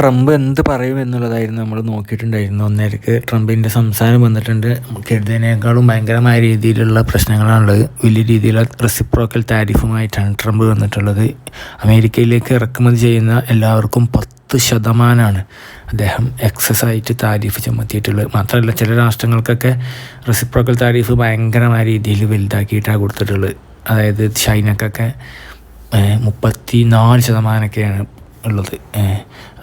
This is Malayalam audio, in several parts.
ട്രംപ് എന്ത് പറയും എന്നുള്ളതായിരുന്നു നമ്മൾ നോക്കിയിട്ടുണ്ടായിരുന്നു ഒന്നേരക്ക് ട്രംപിന്റെ സംസാരം വന്നിട്ടുണ്ട്. കരുതിയതിനേക്കാളും ഭയങ്കരമായ രീതിയിലുള്ള പ്രശ്നങ്ങളാണുള്ളത്. വലിയ രീതിയിലുള്ള റെസിപ്രോക്കൽ താരിഫുമായിട്ടാണ് ട്രംപ് വന്നിട്ടുള്ളത്. അമേരിക്കയിലേക്ക് ഇറക്കുമതി ചെയ്യുന്ന എല്ലാവർക്കും പത്ത് ശതമാനമാണ് അദ്ദേഹം എക്സസ് ആയിട്ട് താരിഫ് ചുമത്തിയിട്ടുള്ളത്. മാത്രമല്ല ചില രാഷ്ട്രങ്ങൾക്കൊക്കെ റെസിപ്രോക്കൽ താരിഫ് ഭയങ്കരമായ രീതിയിൽ വലുതാക്കിയിട്ടാണ് കൊടുത്തിട്ടുള്ളത്. അതായത് ചൈനക്കൊക്കെ മുപ്പത്തി നാല് ശതമാനമൊക്കെയാണ് ഉള്ളത്.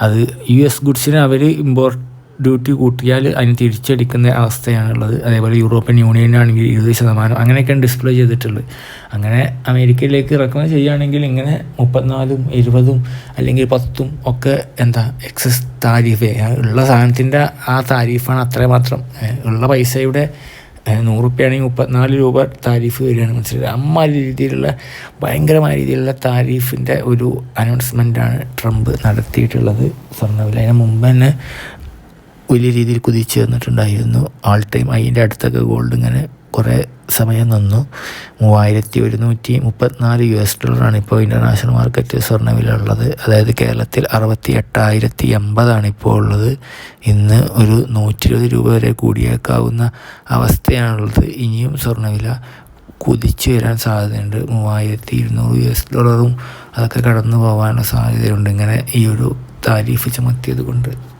അത് യു എസ് ഗുഡ്സിന് അവർ ഇമ്പോർട്ട് ഡ്യൂട്ടി കൂട്ടിയാൽ അതിന് തിരിച്ചടിക്കുന്ന അവസ്ഥയാണുള്ളത്. അതേപോലെ യൂറോപ്യൻ യൂണിയനാണെങ്കിൽ ഇരുപത് ശതമാനം അങ്ങനെയൊക്കെയാണ് ഡിസ്പ്ലേ ചെയ്തിട്ടുള്ളത്. അങ്ങനെ അമേരിക്കയിലേക്ക് ഇറക്കുമതി ചെയ്യുകയാണെങ്കിൽ ഇങ്ങനെ മുപ്പത്തിനാലും ഇരുപതും അല്ലെങ്കിൽ പത്തും ഒക്കെ എന്താ എക്സസ് താരിഫ് ഉള്ള സാധനത്തിന്റെ ആ താരിഫാണ് അത്രമാത്രം. ഉള്ള പൈസയുടെ നൂറുപ്യാണെങ്കിൽ മുപ്പത്തിനാല് രൂപ താരിഫ് വരികയാണ് മനസ്സിലായി അമ്മാതിരി രീതിയിലുള്ള ഭയങ്കരമായ രീതിയിലുള്ള താരിഫിന്റെ ഒരു അനൗൺസ്മെന്റാണ് ട്രംപ് നടത്തിയിട്ടുള്ളത്. സ്വർണവില അതിന് മുമ്പ് തന്നെ വലിയ രീതിയിൽ കുതിച്ചു വന്നിട്ടുണ്ടായിരുന്നു. ആൾ ടൈം അതിന്റെ അടുത്തൊക്കെ ഗോൾഡ് ഇങ്ങനെ കുറേ സമയം നിന്നു. മൂവായിരത്തി ഒരുന്നൂറ്റി മുപ്പത്തിനാല് യു എസ് ഡോളറാണ് ഇപ്പോൾ ഇന്റർനാഷണൽ മാർക്കറ്റ് സ്വർണവില ഉള്ളത്. അതായത് കേരളത്തിൽ അറുപത്തി എട്ടായിരത്തി എൺപതാണ് ഇപ്പോൾ ഉള്ളത്. ഇന്ന് ഒരു നൂറ്റി ഇരുപത് രൂപ വരെ കൂടിയേക്കാവുന്ന അവസ്ഥയാണുള്ളത്. ഇനിയും സ്വർണവില കുതിച്ചു വരാൻ സാധ്യതയുണ്ട്. മൂവായിരത്തി ഇരുന്നൂറ് യു എസ് ഡോളറും അതൊക്കെ കടന്നു പോകാനുള്ള സാധ്യതയുണ്ട്. ഇങ്ങനെ ഈ ഒരു താരീഫ് ചുമത്തിയത് കൊണ്ട്.